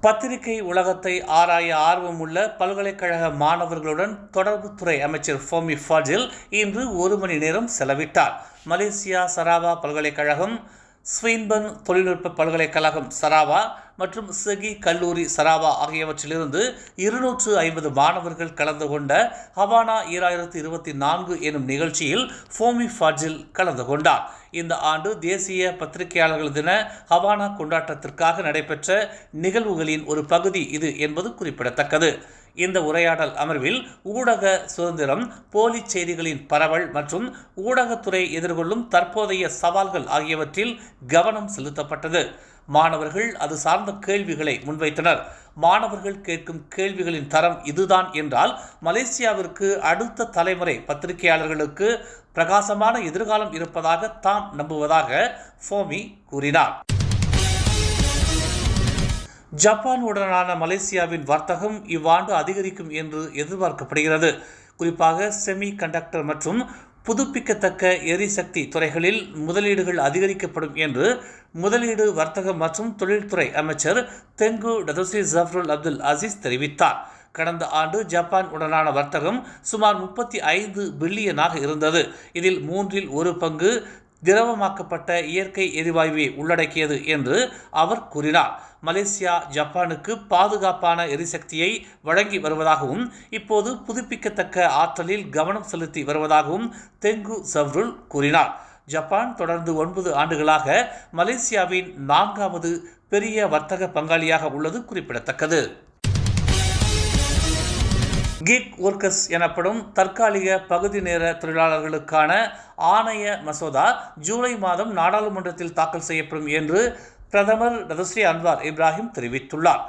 பத்திரிகை உலகத்தை ஆராய ஆர்வமுள்ள பல்கலைக்கழக மாணவர்களுடன் தொடர்புத்துறை அமைச்சர் ஃபோமி ஃபாஜில் இன்று ஒரு மணி நேரம் செலவிட்டார். மலேசியா சராவா பல்கலைக்கழகம் ஸ்வீன்பன் தொழில்நுட்ப பல்கலைக்கழகம் சராவா மற்றும் செகி கல்லூரி சராவா ஆகியவற்றிலிருந்து இருநூற்று ஐம்பது மாணவர்கள் கலந்து கொண்ட ஹவானா ஈராயிரத்து இருபத்தி நான்கு எனும் நிகழ்ச்சியில் ஃபோமி ஃபாஜில் கலந்து கொண்டார். இந்த ஆண்டு தேசிய பத்திரிகையாளர்கள் தின ஹவானா கொண்டாட்டத்திற்காக நடைபெற்ற நிகழ்வுகளின் ஒரு பகுதி இது என்பது குறிப்பிடத்தக்கது. இந்த உரையாடல் அமர்வில் ஊடக சுதந்திரம் போலி செய்திகளின் பரவல் மற்றும் ஊடகத்துறை எதிர்கொள்ளும் தற்போதைய சவால்கள் ஆகியவற்றில் கவனம் செலுத்தப்பட்டது. மாணவர்கள் அது சார்ந்த கேள்விகளை முன்வைத்தனர். மாணவர்கள் கேட்கும் கேள்விகளின் தரம் இதுதான் என்றால் மலேசியாவிற்கு அடுத்த தலைமுறை பத்திரிகையாளர்களுக்கு பிரகாசமான எதிர்காலம் இருப்பதாக தாம் நம்புவதாக ஃபோமி கூறினார். ஜப்பானுடனான மலேசியாவின் வர்த்தகம் இவ்வாண்டு அதிகரிக்கும் என்று எதிர்பார்க்கப்படுகிறது. குறிப்பாக செமி கண்டக்டர் மற்றும் புதுப்பிக்கத்தக்க எரிசக்தி துறைகளில் முதலீடுகள் அதிகரிக்கப்படும் என்று முதலீடு வர்த்தகம் மற்றும் தொழில்துறை அமைச்சர் Tengku Dato Sri Zafrul Abdul Aziz தெரிவித்தார். கடந்த ஆண்டு ஜப்பான் உடனான வர்த்தகம் சுமார் முப்பத்தி ஐந்து பில்லியனாக இருந்தது. இதில் மூன்றில் ஒரு பங்கு திரவமாக்கப்பட்ட இயற்கை எரிவாயுவை உள்ளடக்கியது என்று அவர் கூறினார். மலேசியா ஜப்பானுக்கு பாதுகாப்பான எரிசக்தியை வழங்கி வருவதாகவும் இப்போது புதுப்பிக்கத்தக்க ஆற்றலில் கவனம் செலுத்தி வருவதாகவும் தெங்கு சவ்ருல் கூறினார். ஜப்பான் தொடர்ந்து ஒன்பது ஆண்டுகளாக மலேசியாவின் நான்காவது பெரிய வர்த்தக பங்காளியாக உள்ளது குறிப்பிடத்தக்கது. கிக் ஒர்க்கர்ஸ் எனப்படும் தற்காலிக பகுதி நேர தொழிலாளர்களுக்கான ஆணைய மசோதா ஜூலை மாதம் நாடாளுமன்றத்தில் தாக்கல் செய்யப்படும் என்று பிரதமர் ரதஸ்ரீ அன்வார் இப்ராஹிம் தெரிவித்துள்ளார்.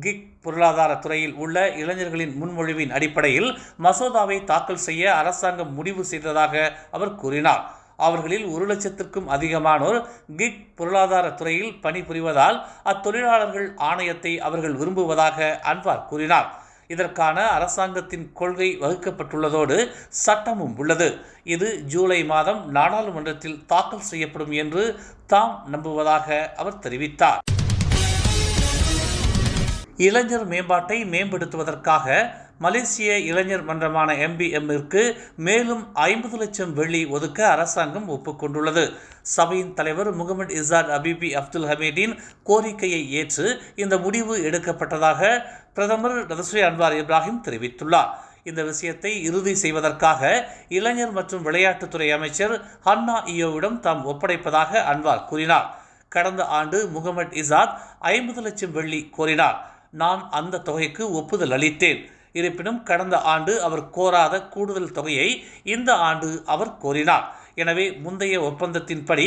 கிக் பொருளாதார துறையில் உள்ள இளைஞர்களின் முன்மொழிவின் அடிப்படையில் மசோதாவை தாக்கல் செய்ய அரசாங்கம் முடிவு செய்ததாக அவர் கூறினார். அவர்களில் ஒரு லட்சத்திற்கும் அதிகமானோர் கிக் பொருளாதார துறையில் பணிபுரிவதால் அத்தொழிலாளர்கள் ஆணையத்தை அவர்கள் விரும்புவதாக அன்வார் கூறினார். இதற்கான அரசாங்கத்தின் கொள்கை வகுக்கப்பட்டுள்ளதோடு சட்டமும் உள்ளது. இது ஜூலை மாதம் நாடாளுமன்றத்தில் தாக்கல் செய்யப்படும் என்று தாம் நம்புவதாக அவர் தெரிவித்தார். இளைஞர் மேம்பாட்டை மேம்படுத்துவதற்காக மலேசிய இளைஞர் மன்றமான எம்பிஎம்மிற்கு மேலும் ஐம்பது லட்சம் வெள்ளி ஒதுக்க அரசாங்கம் ஒப்புக்கொண்டுள்ளது. சபையின் தலைவர் முகமது இசாத் அபிபி அப்துல் ஹமீதின் கோரிக்கையை ஏற்று இந்த முடிவு எடுக்கப்பட்டதாக பிரதமர் ரதஸ்ரீ அன்வார் இப்ராஹிம் தெரிவித்துள்ளார். இந்த விஷயத்தை இறுதி செய்வதற்காக இளைஞர் மற்றும் விளையாட்டுத்துறை அமைச்சர் ஹன்னா இயோவிடம் தாம் ஒப்படைப்பதாக அன்வார் கூறினார். கடந்த ஆண்டு முகமது இசாத் ஐம்பது லட்சம் வெள்ளி கோரினார். நான் அந்த தொகைக்கு ஒப்புதல் அளித்தேன். இருப்பினும் கடந்த ஆண்டு அவர் கோராத கூடுதல் தொகையை இந்த ஆண்டு அவர் கோரினார். எனவே முந்தைய ஒப்பந்தத்தின்படி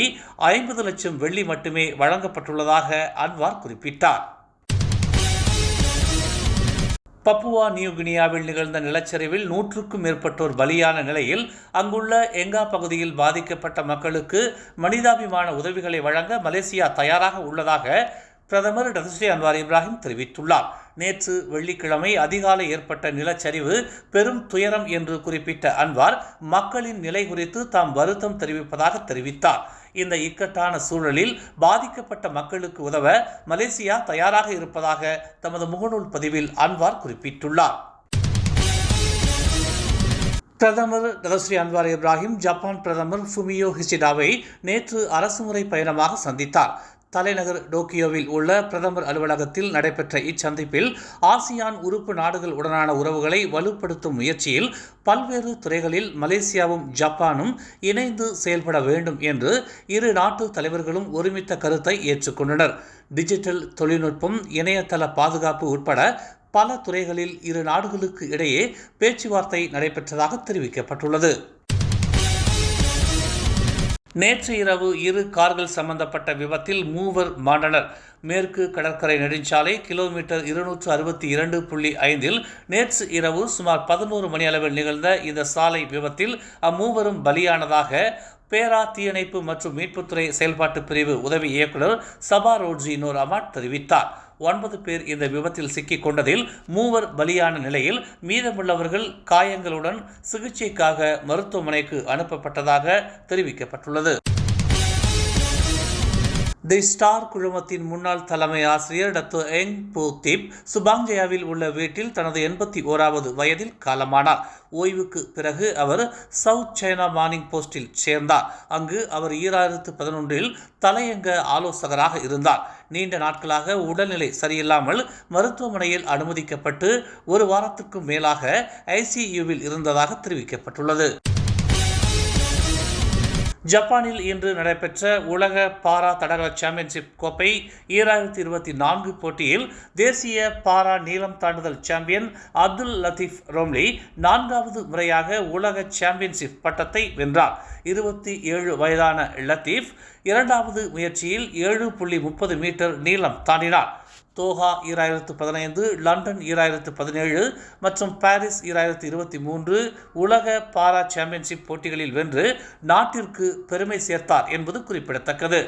ஐம்பது லட்சம் வெள்ளி மட்டுமே வழங்கப்பட்டுள்ளதாக அன்வார் குறிப்பிட்டார். பப்புவா நியூ கினியாவில் நிகழ்ந்த நிலச்சரிவில் நூற்றுக்கும் மேற்பட்டோர் பலியான நிலையில் அங்குள்ள எங்கா பகுதியில் பாதிக்கப்பட்ட மக்களுக்கு மனிதாபிமான உதவிகளை வழங்க மலேசியா தயாராக உள்ளதாக பிரதமர் டதஸ்ரீ அன்வார் இப்ராஹிம் தெரிவித்துள்ளார். நேற்று வெள்ளிக்கிழமை அதிகாலை ஏற்பட்ட நிலச்சரிவு பெரும் துயரம் என்று குறிப்பிட்ட அன்வார் மக்களின் நிலை குறித்து தாம் வருத்தம் தெரிவிப்பதாக தெரிவித்தார். இந்த இக்கட்டான சூழலில் பாதிக்கப்பட்ட மக்களுக்கு உதவ மலேசியா தயாராக இருப்பதாக தமது முகநூல் பதிவில் அன்வார் குறிப்பிட்டுள்ளார். பிரதமர் ரதஸ்ரீ அன்வார் இப்ராஹிம் ஜப்பான் பிரதமர் ஃபுமியோ ஹிசிடாவை நேற்று அரசுமுறை பயணமாக சந்தித்தார். தலைநகர் டோக்கியோவில் உள்ள பிரதமர் அலுவலகத்தில் நடைபெற்ற இச்சந்திப்பில் ஆசியான் உறுப்பு நாடுகள் உடனான உறவுகளை வலுப்படுத்தும் முயற்சியில் பல்வேறு துறைகளில் மலேசியாவும் ஜப்பானும் இணைந்து செயல்பட வேண்டும் என்று இரு நாட்டு தலைவர்களும் ஒருமித்த கருத்தை ஏற்றுக்கொண்டனர். டிஜிட்டல் தொழில்நுட்பம் இணையதள பாதுகாப்பு உட்பட பல துறைகளில் இரு நாடுகளுக்கு இடையே பேச்சுவார்த்தை நடைபெற்றதாக தெரிவிக்கப்பட்டுள்ளது. நேற்று இரவு இரு கார்கள் சம்பந்தப்பட்ட விபத்தில் மூவர் மாண்டனர் மேற்கு கடற்கரை நெடுஞ்சாலை கிலோமீட்டர் இருநூற்று அறுபத்தி இரண்டு புள்ளி ஐந்தில் நேற்று இரவு சுமார் பதினோரு மணி அளவில் நிகழ்ந்த இந்த சாலை விபத்தில் அம்மூவரும் பலியானதாக பேரா தீயணைப்பு மற்றும் மீட்புத்துறை செயல்பாட்டு பிரிவு உதவி இயக்குநர் சபா ரோட்ஜி நூர் அமாட் தெரிவித்தார். ஒன்பது பேர் இந்த விபத்தில் சிக்கிக் கொண்டதில் மூவர் பலியான நிலையில் மீதமுள்ளவர்கள் காயங்களுடன் சிகிச்சைக்காக மருத்துவமனைக்கு அனுப்பப்பட்டதாக தெரிவிக்கப்பட்டுள்ளது. தி ஸ்டார் குழுமத்தின் முன்னாள் தலைமை ஆசிரியர் டாக்டர் எங் போதீப் சுபாங்ஜயாவில் உள்ள வீட்டில் தனது எண்பத்தி ஓராவது வயதில் காலமானார். ஓய்வுக்கு பிறகு அவர் சவுத் சைனா மார்னிங் போஸ்டில் சேர்ந்தார். அங்கு அவர் ஈராயிரத்து பதினொன்றில் தலையங்க ஆலோசகராக இருந்தார். நீண்ட நாட்களாக உடல்நிலை சரியில்லாமல் மருத்துவமனையில் அனுமதிக்கப்பட்டு ஒரு வாரத்திற்கும் மேலாக ஐசியூவில் இருந்ததாக தெரிவிக்கப்பட்டுள்ளது. ஜப்பானில் இன்று நடைபெற்ற உலக பாரா தடகள சாம்பியன்ஷிப் கோப்பை ஈராயிரத்தி இருபத்தி நான்கு போட்டியில் தேசிய பாரா நீளம் தாண்டுதல் சாம்பியன் அப்துல் லத்தீப் ரோம்லி நான்காவது முறையாக உலக சாம்பியன்ஷிப் பட்டத்தை வென்றார். இருபத்தி ஏழு வயதான லத்தீப் இரண்டாவது முயற்சியில் ஏழு புள்ளி முப்பது மீட்டர் நீளம் தாண்டினார். தோஹா ஈராயிரத்து பதினைந்து லண்டன் ஈராயிரத்து பதினேழு மற்றும் பாரிஸ் ஈராயிரத்து இருபத்தி மூன்று உலக பாரா சாம்பியன்ஷிப் போட்டிகளில் வென்று நாட்டிற்கு பெருமை சேர்த்தார் என்பது குறிப்பிடத்தக்கது.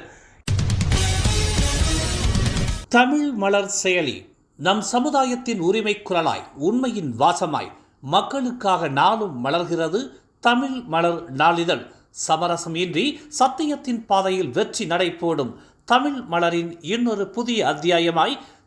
தமிழ் மலர் செயலி நம் சமுதாயத்தின் உரிமை குரலாய் உண்மையின் வாசமாய் மக்களுக்காக நாளும் மலர்கிறது தமிழ் மலர் நாளிதழ். சமரசம் இன்றி சத்தியத்தின் பாதையில் வெற்றி நடை போடும் தமிழ் மலரின் இன்னொரு புதிய அத்தியாயமாய்